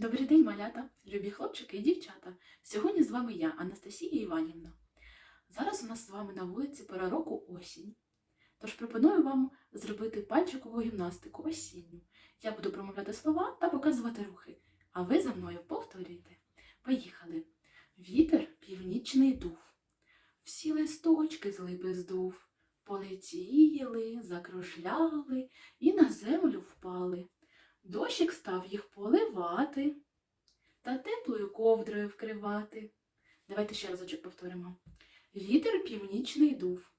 Добрий день, малята, любі хлопчики і дівчата. Сьогодні з вами я, Анастасія Іванівна. Зараз у нас з вами на вулиці пора року осінь. Тож пропоную вам зробити пальчикову гімнастику осінню. Я буду промовляти слова та показувати рухи, а ви за мною повторюйте. Поїхали. Вітер північний дув. Всі листочки з липи здув. Полетіли, закружляли і на землю впали. Дощик став їх поливати та теплою ковдрою вкривати. Давайте ще разочок повторимо. Вітер північний дув,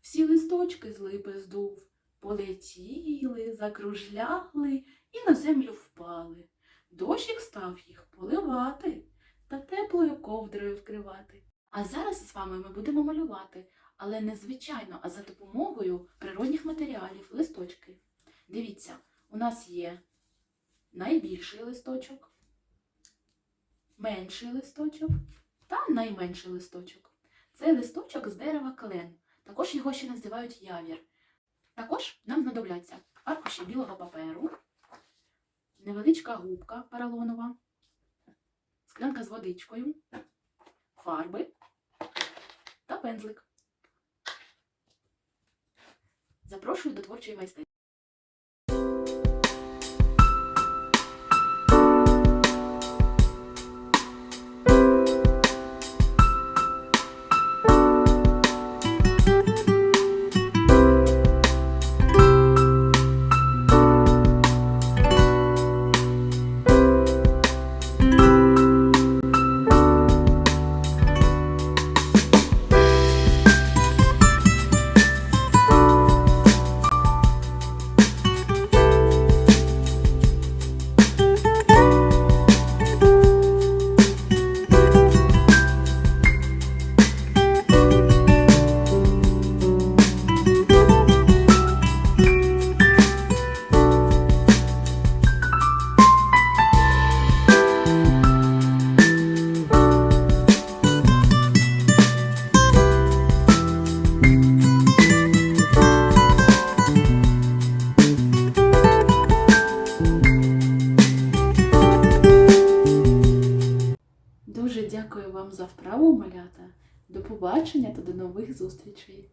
всі листочки з липи здув, полетіли, закружляли і на землю впали. Дощик став їх поливати та теплою ковдрою вкривати. А зараз з вами ми будемо малювати, але не звичайно, а за допомогою природних матеріалів, листочки. Дивіться, у нас є найбільший листочок, менший листочок та найменший листочок. Це листочок з дерева клен. Також його ще називають явір. Також нам знадобляться аркуші білого паперу, невеличка губка поролонова, склянка з водичкою, фарби та пензлик. Запрошую до творчої майстерні. Дякую вам за вправу, малята. До побачення та до нових зустрічей!